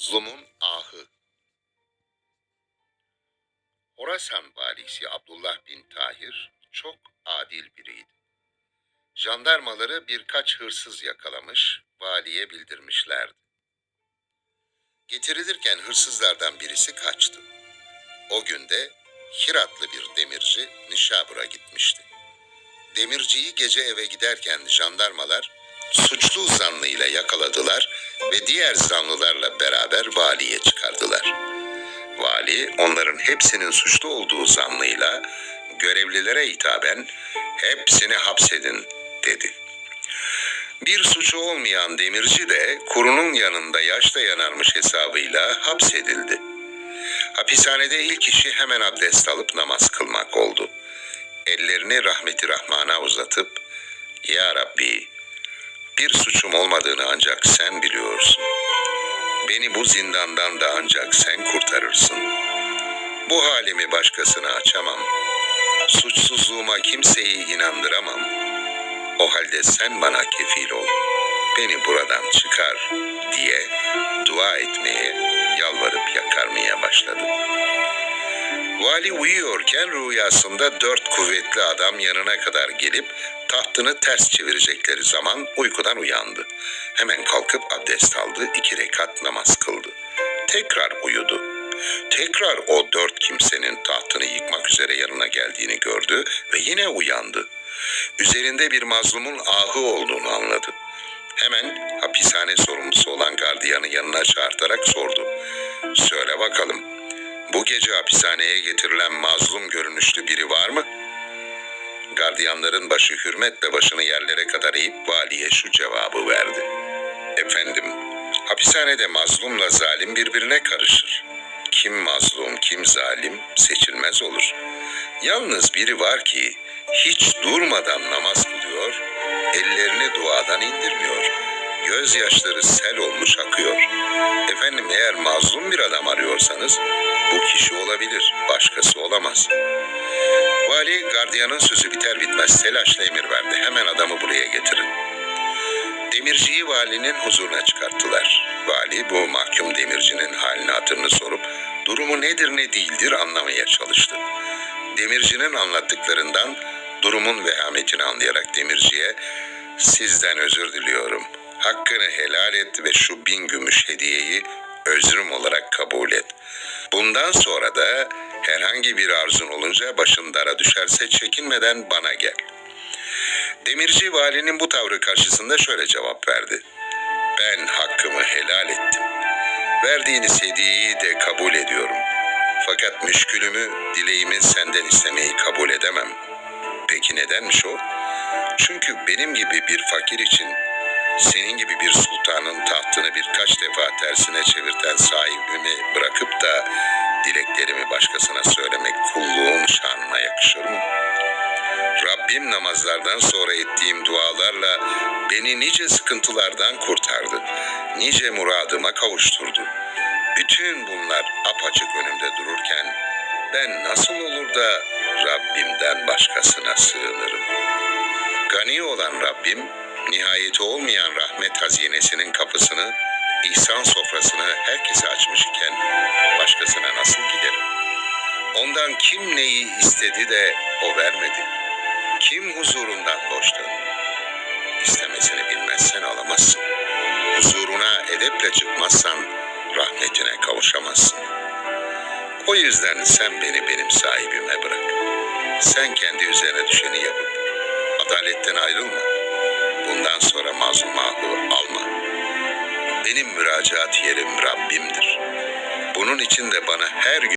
Mazlumun ahı Horasan valisi Abdullah bin Tahir çok adil biriydi. Jandarmaları birkaç hırsız yakalamış, valiye bildirmişlerdi. Getirilirken hırsızlardan birisi kaçtı. O günde Hiratlı bir demirci Nişabur'a gitmişti. Demirciyi gece eve giderken jandarmalar suçlu zanlıyla yakaladılar ve diğer zanlılarla beraber valiye çıkardılar. Vali onların hepsinin suçlu olduğu zanlıyla görevlilere hitaben hepsini hapsedin dedi. Bir suçu olmayan demirci de kurunun yanında yaşla yanarmış hesabıyla hapsedildi. Hapishanede ilk işi hemen abdest alıp namaz kılmak oldu. Ellerini rahmeti rahmana uzatıp, Ya Rabbi, bir suçum olmadığını ancak sen biliyorsun. Beni bu zindandan da ancak sen kurtarırsın. Bu halimi başkasına açamam. Suçsuzluğuma kimseyi inandıramam. O halde sen bana kefil ol. Beni buradan çıkar diye dua etmeye, yalvarıp yakarmaya başladı. Vali uyuyorken rüyasında dört kuvvetli adam yanına kadar gelip tahtını ters çevirecekleri zaman uykudan uyandı. Hemen kalkıp abdest aldı, iki rekat namaz kıldı. Tekrar uyudu. Tekrar o dört kimsenin tahtını yıkmak üzere yanına geldiğini gördü ve yine uyandı. Üzerinde bir mazlumun ahı olduğunu anladı. Hemen hapishane sorumlusu olan gardiyanı yanına çağırtarak sordu. Söyle bakalım, bu gece hapishaneye getirilen mazlum görünüşlü biri var mı? Gardiyanların başı hürmetle başını yerlere kadar eğip valiye şu cevabı verdi. Efendim, hapishanede mazlumla zalim birbirine karışır. Kim mazlum, kim zalim seçilmez olur. Yalnız biri var ki hiç durmadan namaz kılıyor, ellerini duadan indirmiyor. Gözyaşları sel olmuş akıyor. Efendim eğer mazlum bir adam arıyorsanız bu kişi olabilir, başkası olamaz. Vali gardiyanın sözü biter bitmez telaşla emir verdi. Hemen adamı buraya getirin. Demirciyi valinin huzuruna çıkarttılar. Vali bu mahkum demircinin halini hatırını sorup durumu nedir ne değildir anlamaya çalıştı. Demircinin anlattıklarından durumun vehametini anlayarak demirciye sizden özür diliyorum. Hakkını helal et ve şu bin gümüş hediyeyi özrüm olarak kabul et. Bundan sonra da herhangi bir arzun olunca başın dara düşerse çekinmeden bana gel. Demirci valinin bu tavrı karşısında şöyle cevap verdi. Ben hakkımı helal ettim. Verdiğiniz hediyeyi de kabul ediyorum. Fakat müşkülümü, dileğimi senden istemeyi kabul edemem. Peki nedenmiş o? Çünkü benim gibi bir fakir için senin gibi bir sultanın tahtını birkaç defa tersine çevirten sahibimi bırakıp da dileklerimi başkasına söylemek kulluğun şanına yakışır mı? Rabbim namazlardan sonra ettiğim dualarla beni nice sıkıntılardan kurtardı. Nice muradıma kavuşturdu. Bütün bunlar apaçık önümde dururken ben nasıl olur da Rabbimden başkasına sığınırım? Gani olan Rabbim, nihayeti olmayan rahmet hazinesinin kapısını, ihsan sofrasını herkese açmış iken başkasına nasıl giderim? Ondan kim neyi istedi de o vermedi? Kim huzurundan boş döndü? İstemesini bilmezsen alamazsın. Huzuruna edeple çıkmazsan rahmetine kavuşamazsın. O yüzden sen beni benim sahibime bırak. Sen kendi üzerine düşeni yapıp adaletten ayrılma. Benim müracaat yerim Rabbimdir. Bunun için de bana her gün